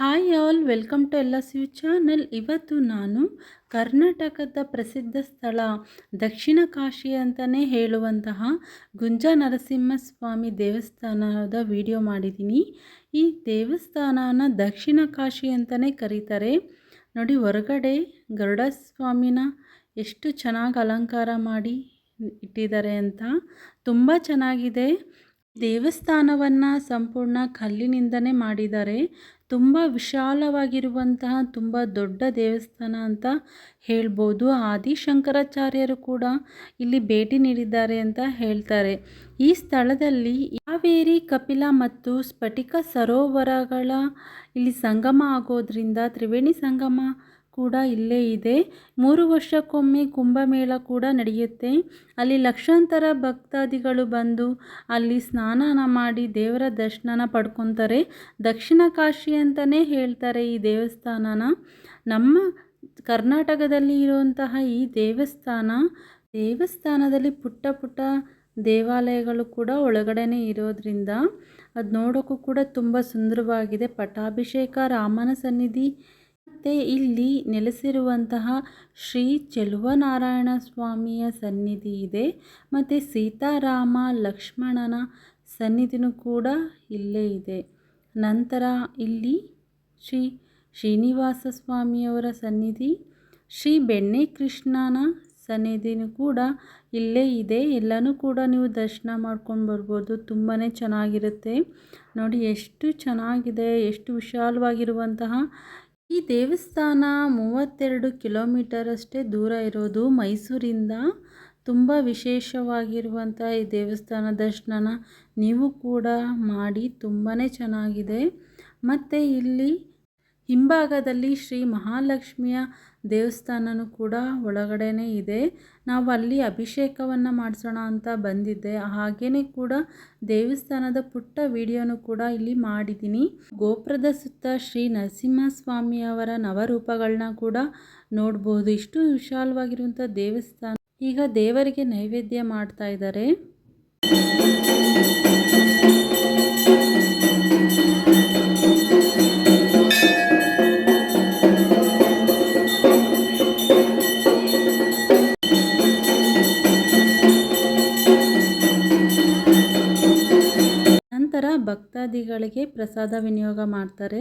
Hi all, welcome to ಎಲ್ಲ ಸಿ channel. ಇವತ್ತು ನಾನು ಕರ್ನಾಟಕದ ಪ್ರಸಿದ್ಧ ಸ್ಥಳ ದಕ್ಷಿಣ ಕಾಶಿ ಅಂತಲೇ ಹೇಳುವಂತಹ ಗುಂಜ ನರಸಿಂಹಸ್ವಾಮಿ ದೇವಸ್ಥಾನದ ವಿಡಿಯೋ ಮಾಡಿದ್ದೀನಿ. ಈ ದೇವಸ್ಥಾನನ ದಕ್ಷಿಣ ಕಾಶಿ ಅಂತಲೇ ಕರೀತಾರೆ. ನೋಡಿ, ಹೊರಗಡೆ ಗರುಡ ಸ್ವಾಮಿನ ಎಷ್ಟು ಚೆನ್ನಾಗಿ ಅಲಂಕಾರ ಮಾಡಿ ಇಟ್ಟಿದ್ದಾರೆ ಅಂತ. ತುಂಬ ಚೆನ್ನಾಗಿದೆ. ದೇವಸ್ಥಾನವನ್ನು ಸಂಪೂರ್ಣ ಕಲ್ಲಿನಿಂದನೇ ಮಾಡಿದ್ದಾರೆ. ತುಂಬ ವಿಶಾಲವಾಗಿರುವಂತಹ, ತುಂಬ ದೊಡ್ಡ ದೇವಸ್ಥಾನ ಅಂತ ಹೇಳ್ಬೋದು. ಆದಿಶಂಕರಾಚಾರ್ಯರು ಕೂಡ ಇಲ್ಲಿ ಭೇಟಿ ನೀಡಿದ್ದಾರೆ ಅಂತ ಹೇಳ್ತಾರೆ. ಈ ಸ್ಥಳದಲ್ಲಿ ಕಾವೇರಿ, ಕಪಿಲ ಮತ್ತು ಸ್ಫಟಿಕ ಸರೋವರಗಳ ಇಲ್ಲಿ ಸಂಗಮ ಆಗೋದ್ರಿಂದ, ತ್ರಿವೇಣಿ ಸಂಗಮ ಕೂಡ ಇಲ್ಲೇ ಇದೆ. ಮೂರು ವರ್ಷಕ್ಕೊಮ್ಮೆ ಕುಂಭಮೇಳ ಕೂಡ ನಡೆಯುತ್ತೆ. ಅಲ್ಲಿ ಲಕ್ಷಾಂತರ ಭಕ್ತಾದಿಗಳು ಬಂದು ಅಲ್ಲಿ ಸ್ನಾನ ಮಾಡಿ ದೇವರ ದರ್ಶನ ಪಡ್ಕೊತಾರೆ. ದಕ್ಷಿಣ ಕಾಶಿ ಅಂತಲೇ ಹೇಳ್ತಾರೆ ಈ ದೇವಸ್ಥಾನನ. ನಮ್ಮ ಕರ್ನಾಟಕದಲ್ಲಿ ಇರುವಂತಹ ಈ ದೇವಸ್ಥಾನ, ದೇವಸ್ಥಾನದಲ್ಲಿ ಪುಟ್ಟ ಪುಟ್ಟ ದೇವಾಲಯಗಳು ಕೂಡ ಒಳಗಡೆ ಇರೋದ್ರಿಂದ ಅದು ನೋಡೋಕ್ಕೂ ಕೂಡ ತುಂಬ ಸುಂದರವಾಗಿದೆ. ಪಟ್ಟಾಭಿಷೇಕ, ರಾಮನ ಸನ್ನಿಧಿ ಮತ್ತು ಇಲ್ಲಿ ನೆಲೆಸಿರುವಂತಹ ಶ್ರೀ ಚೆಲುವನಾರಾಯಣ ಸ್ವಾಮಿಯ ಸನ್ನಿಧಿ ಇದೆ. ಮತ್ತು ಸೀತಾರಾಮ ಲಕ್ಷ್ಮಣನ ಸನ್ನಿಧಿನೂ ಕೂಡ ಇಲ್ಲೇ ಇದೆ. ನಂತರ ಇಲ್ಲಿ ಶ್ರೀ ಶ್ರೀನಿವಾಸ ಸ್ವಾಮಿಯವರ ಸನ್ನಿಧಿ, ಶ್ರೀ ಬೆಣ್ಣೆ ಕೃಷ್ಣನ ಸನ್ನಿಧಿನೂ ಕೂಡ ಇಲ್ಲೇ ಇದೆ. ಎಲ್ಲನೂ ಕೂಡ ನೀವು ದರ್ಶನ ಮಾಡ್ಕೊಂಡು ಬರ್ಬೋದು. ತುಂಬಾ ಚೆನ್ನಾಗಿರುತ್ತೆ. ನೋಡಿ, ಎಷ್ಟು ಚೆನ್ನಾಗಿದೆ, ಎಷ್ಟು ವಿಶಾಲವಾಗಿರುವಂತಹ ಈ ದೇವಸ್ಥಾನ ಮೂವತ್ತೆರಡು ಕಿಲೋಮೀಟರ್ ಅಷ್ಟೇ ದೂರ ಇರೋದು ಮೈಸೂರಿಂದ. ತುಂಬ ವಿಶೇಷವಾಗಿರುವಂಥ ಈ ದೇವಸ್ಥಾನ ದರ್ಶನನ ನೀವು ಕೂಡ ಮಾಡಿ ತುಂಬಾ ಚೆನ್ನಾಗಿದೆ. ಮತ್ತು ಇಲ್ಲಿ ಹಿಂಭಾಗದಲ್ಲಿ ಶ್ರೀ ಮಹಾಲಕ್ಷ್ಮಿಯ ದೇವಸ್ಥಾನನೂ ಕೂಡ ಒಳಗಡೆನೇ ಇದೆ. ನಾವು ಅಲ್ಲಿ ಅಭಿಷೇಕವನ್ನು ಮಾಡಿಸೋಣ ಅಂತ ಬಂದಿದ್ದೆ. ಹಾಗೆಯೇ ಕೂಡ ದೇವಸ್ಥಾನದ ಪುಟ್ಟ ವಿಡಿಯೋನು ಕೂಡ ಇಲ್ಲಿ ಮಾಡಿದ್ದೀನಿ. ಗೋಪುರದ ಸುತ್ತ ಶ್ರೀ ನರಸಿಂಹಸ್ವಾಮಿಯವರ ನವರೂಪಗಳನ್ನ ಕೂಡ ನೋಡ್ಬೋದು. ಇಷ್ಟು ವಿಶಾಲವಾಗಿರುವಂಥ ದೇವಸ್ಥಾನ. ಈಗ ದೇವರಿಗೆ ನೈವೇದ್ಯ ಮಾಡ್ತಾ ಇದ್ದಾರೆ. ಭಕ್ತಾದಿಗಳಿಗೆ ಪ್ರಸಾದ ವಿನಿಯೋಗ ಮಾಡ್ತಾರೆ.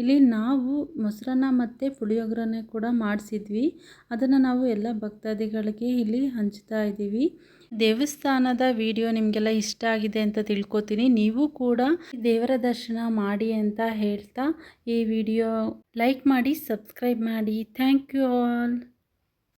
ಇಲ್ಲಿ ನಾವು ಮೊಸರನ್ನ ಮತ್ತು ಪುಳಿಯೋಗರನ್ನ ಕೂಡ ಮಾಡಿಸಿದ್ವಿ. ಅದನ್ನು ನಾವು ಎಲ್ಲ ಭಕ್ತಾದಿಗಳಿಗೆ ಇಲ್ಲಿ ಹಂಚ್ತಾ ಇದ್ದೀವಿ. ದೇವಸ್ಥಾನದ ವಿಡಿಯೋ ನಿಮಗೆಲ್ಲ ಇಷ್ಟ ಆಗಿದೆ ಅಂತ ತಿಳ್ಕೊತೀನಿ. ನೀವು ಕೂಡ ದೇವರ ದರ್ಶನ ಮಾಡಿ ಅಂತ ಹೇಳ್ತಾ ಈ ವಿಡಿಯೋ ಲೈಕ್ ಮಾಡಿ, ಸಬ್ಸ್ಕ್ರೈಬ್ ಮಾಡಿ. Thank you all.